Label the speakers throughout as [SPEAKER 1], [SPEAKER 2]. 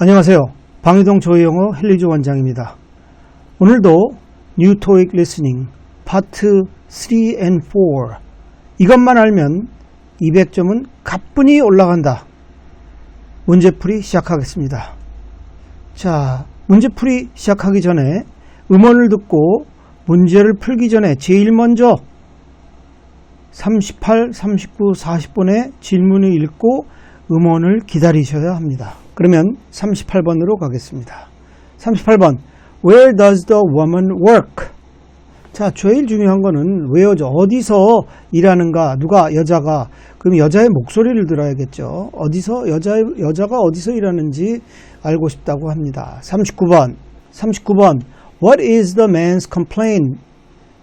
[SPEAKER 1] 안녕하세요. 방이동 조영호 헬리즈 원장입니다. 오늘도 뉴 토익 리스닝 파트 3 and 4 이것만 알면 200점은 가뿐히 올라간다. 문제풀이 시작하겠습니다. 자, 문제풀이 시작하기 전에 음원을 듣고 문제를 풀기 전에 제일 먼저 38, 39, 40번의 질문을 읽고 음원을 기다리셔야 합니다. 그러면 38번으로 가겠습니다. 38번 Where does the woman work? 자, 제일 중요한 거는 왜요죠? 어디서 일하는가? 누가 여자가 그럼 여자의 목소리를 들어야겠죠. 어디서 여자 여자가 어디서 일하는지 알고 싶다고 합니다. 39번. 39번. What is the man's complaint?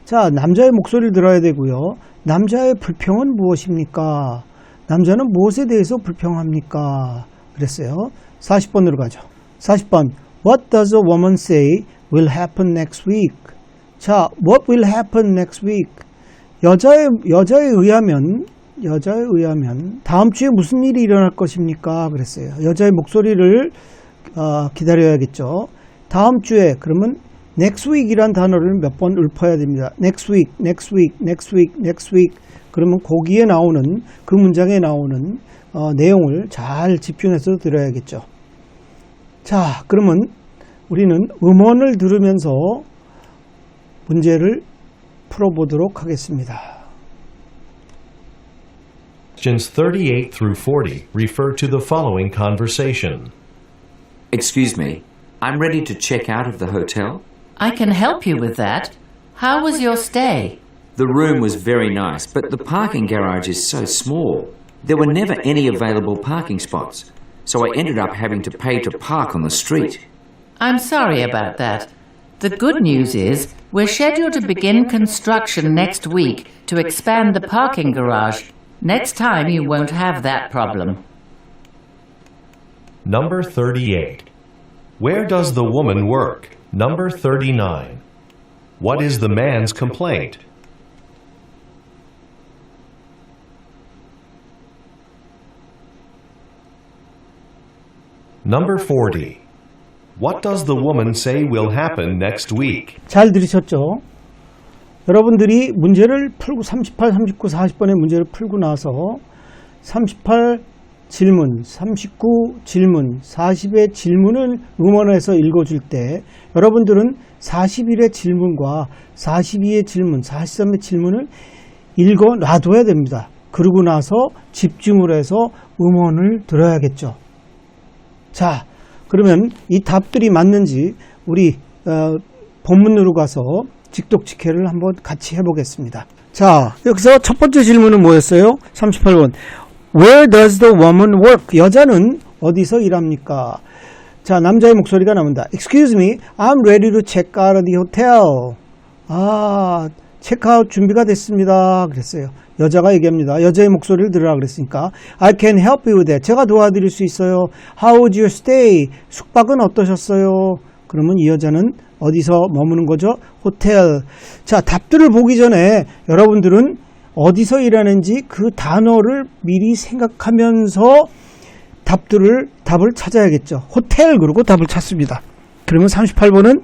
[SPEAKER 1] 자, 남자의 목소리를 들어야 되고요. 남자의 불평은 무엇입니까? 남자는 무엇에 대해서 불평합니까? 그랬어요. 40번으로 가죠. 40번. What does a woman say will happen next week? 자, what will happen next week? 여자의, 여자에 의하면, 여자에 의하면, 다음 주에 무슨 일이 일어날 것입니까? 그랬어요. 여자의 목소리를, 어, 기다려야겠죠. 다음 주에, 그러면, next week 이란 단어를 몇 번 읊어야 됩니다. next week, next week, next week, next week. 그러면 거기에 나오는, 그 문장에 나오는, 어, 내용을 잘 집중해서 들어야겠죠. 자, 그러면 우리는 음원을 들으면서 문제를 풀어보도록 하겠습니다.
[SPEAKER 2] Questions 38 through 40 refer to the following conversation.
[SPEAKER 3] Excuse me, I'm ready to check out of the hotel.
[SPEAKER 4] I can help you with that. How was your stay?
[SPEAKER 3] The room was very nice, but the parking garage is so small. There were never any available parking spots, so I ended up having to pay to park on the street.
[SPEAKER 4] I'm sorry about that. The good news is we're scheduled to begin construction next week to expand the parking garage. Next time you won't have that problem.
[SPEAKER 2] Number 38. Where does the woman work? Number 39. What is the man's complaint? Number 40. What does the woman say will happen next week?
[SPEAKER 1] 잘 들으셨죠? 여러분들이 문제를 풀고 38, 39, 40번의 문제를 풀고 나서 38 질문, 39 질문, 40의 질문을 음원에서 읽어줄 때 여러분들은 41의 질문과 42의 질문, 43의 질문을 읽어 놔둬야 됩니다. 그러고 나서 집중을 해서 음원을 들어야겠죠. 자, 그러면 이 답들이 맞는지 우리 어, 본문으로 가서 직독직해를 한번 같이 해보겠습니다. 자, 여기서 첫 번째 질문은 뭐였어요? 38번. Where does the woman work? 여자는 어디서 일합니까? 자, 남자의 목소리가 나옵니다. Excuse me, I'm ready to check out of the hotel. 아, 체크아웃 준비가 됐습니다. 그랬어요. 여자가 얘기합니다. 여자의 목소리를 들으라 그랬으니까 I can help you with. 제가 도와드릴 수 있어요. How was your stay? 숙박은 어떠셨어요? 그러면 이 여자는 어디서 머무는 거죠? 호텔. 자, 답들을 보기 전에 여러분들은 어디서 일하는지 그 단어를 미리 생각하면서 답들을 답을 찾아야겠죠. 호텔 그러고 답을 찾습니다. 그러면 38번은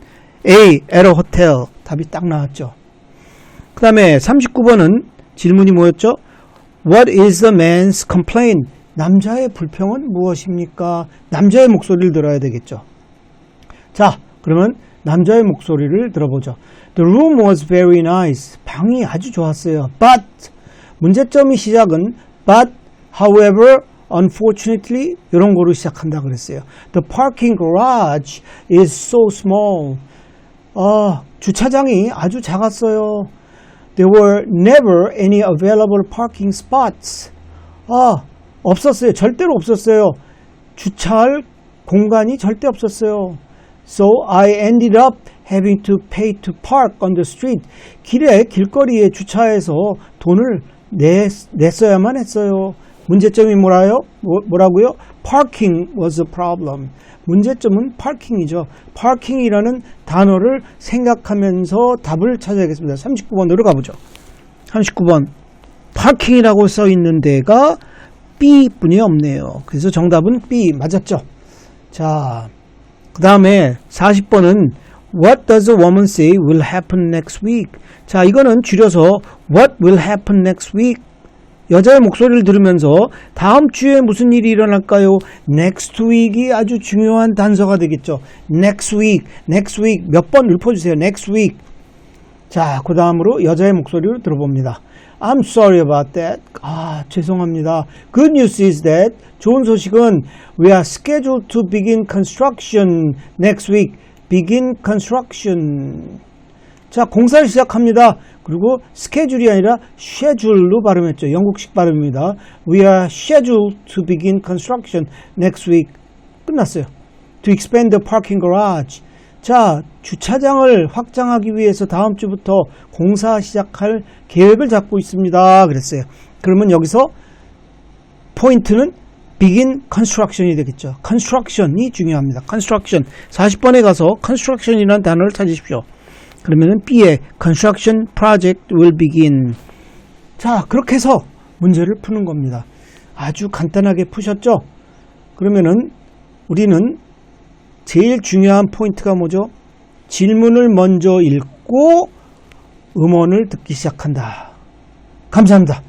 [SPEAKER 1] A, 에러 호텔 답이 딱 나왔죠. 그 다음에 39번은 질문이 뭐였죠? What is the man's complaint? 남자의 불평은 무엇입니까? 남자의 목소리를 들어야 되겠죠. 자, 그러면 남자의 목소리를 들어보죠. The room was very nice. 방이 아주 좋았어요. But 문제점이 시작은 but however unfortunately 이런 거로 시작한다 그랬어요. The parking garage is so small. 아, 주차장이 아주 작았어요. There were never any available parking spots. 아, 없었어요. 절대로 없었어요. 주차할 공간이 절대 없었어요. So I ended up having to pay to park on the street. 길에 길거리에 주차해서 돈을 내, 냈어야만 했어요. 문제점이 뭐라요? 뭐, 뭐라고요? Parking was a problem. 문제점은 parking이죠. parking이라는 단어를 생각하면서 답을 찾아야겠습니다. 39번으로 가보죠. 39번. parking이라고 써 있는 데가 B뿐이 없네요. 그래서 정답은 B 맞았죠. 자, 그 다음에 40번은 What does a woman say will happen next week? 자, 이거는 줄여서 What will happen next week? 여자의 목소리를 들으면서 다음 주에 무슨 일이 일어날까요? Next week이 아주 중요한 단서가 되겠죠. Next week, next week 몇 번 읊어주세요. Next week. 자, 그 다음으로 여자의 목소리를 들어봅니다. I'm sorry about that. 아, 죄송합니다. Good news is that 좋은 소식은 we are scheduled to begin construction next week. Begin construction. 자, 공사를 시작합니다. 그리고 스케줄이 아니라 schedule로 발음했죠. 영국식 발음입니다. We are scheduled to begin construction next week. 끝났어요. To expand the parking garage. 자, 주차장을 확장하기 위해서 다음 주부터 공사 시작할 계획을 잡고 있습니다. 그랬어요. 그러면 여기서 포인트는 begin construction이 되겠죠. construction이 중요합니다. construction. 40번에 가서 construction이라는 단어를 찾으십시오. 그러면은 B에 construction project will begin. 자, 그렇게 해서 문제를 푸는 겁니다. 아주 간단하게 푸셨죠? 그러면은 우리는 제일 중요한 포인트가 뭐죠? 질문을 먼저 읽고 음원을 듣기 시작한다. 감사합니다.